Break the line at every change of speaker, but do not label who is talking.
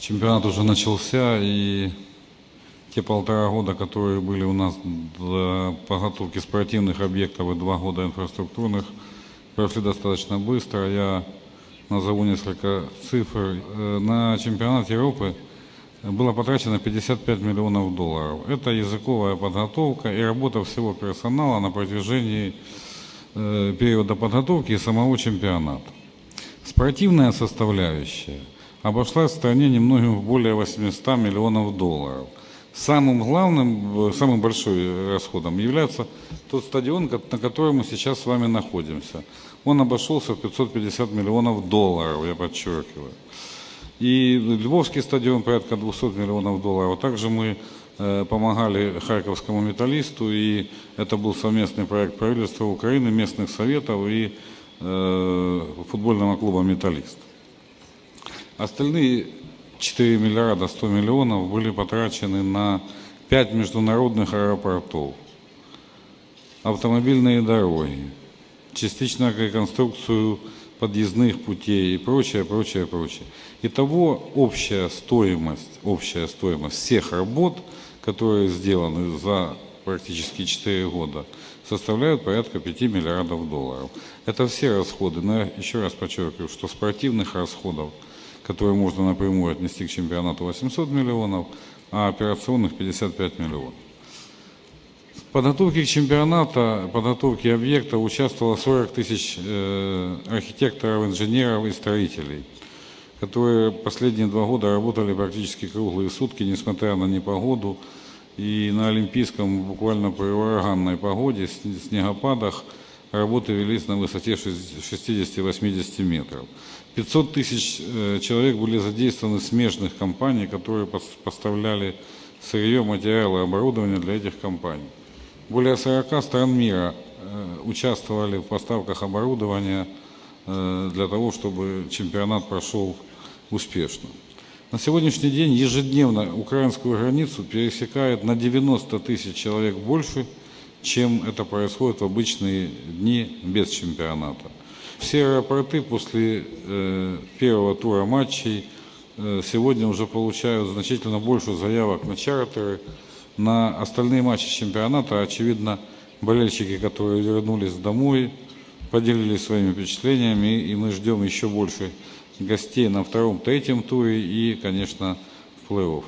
Чемпионат уже начался, и те полтора года, которые были у нас для подготовки спортивных объектов и два года инфраструктурных, прошли достаточно быстро. Я назову несколько цифр. Э, На чемпионат Европы было потрачено 55 миллионов долларов. Это языковая подготовка и работа всего персонала на протяжении э, периода подготовки и самого чемпионата. Спортивная составляющая обошлась в стране немногим более 800 миллионов долларов. Самым главным, э, самым большим расходом является тот стадион, на котором мы сейчас с вами находимся. Он обошелся в 550 миллионов долларов, я подчеркиваю. И Львовский стадион порядка 200 миллионов долларов. Также мы э, помогали Харьковскому металлисту, и это был совместный проект правительства Украины, местных советов и э, футбольного клуба «Металлист». Остальные 4 миллиарда 100 миллионов были потрачены на 5 международных аэропортов, автомобильные дороги, частично реконструкцию подъездных путей и прочее, прочее, прочее. Итого общая стоимость, общая стоимость всех работ, которые сделаны за практически 4 года, составляют порядка 5 миллиардов долларов. Это все расходы, но еще раз подчеркиваю, что спортивных расходов, которые можно напрямую отнести к чемпионату 800 миллионов, а операционных 55 миллионов. В подготовке к чемпионата, подготовке объекта участвовало 40 тысяч э, архитекторов, инженеров и строителей, которые последние два года работали практически круглые сутки, несмотря на непогоду. И на Олимпийском буквально при ураганной погоде, снегопадах, работы велись на высоте шест- 60-80 метров. 500 тысяч э, человек были задействованы смежных компаний, которые пос- поставляли сырье, материалы, оборудование для этих компаний. Более 40 стран мира э, участвовали в поставках оборудования э, для того, чтобы чемпионат прошел успешно. На сегодняшний день ежедневно украинскую границу пересекает на 90 тысяч человек больше, чем это происходит в обычные дни без чемпионата. Все аэропорты после э, первого тура матчей э, сегодня уже получают значительно больше заявок на чартеры. На остальные матчи чемпионата, очевидно, болельщики, которые вернулись домой, поделились своими впечатлениями, и мы ждем еще больше гостей на втором, третьем туре и, конечно, в плей-офф.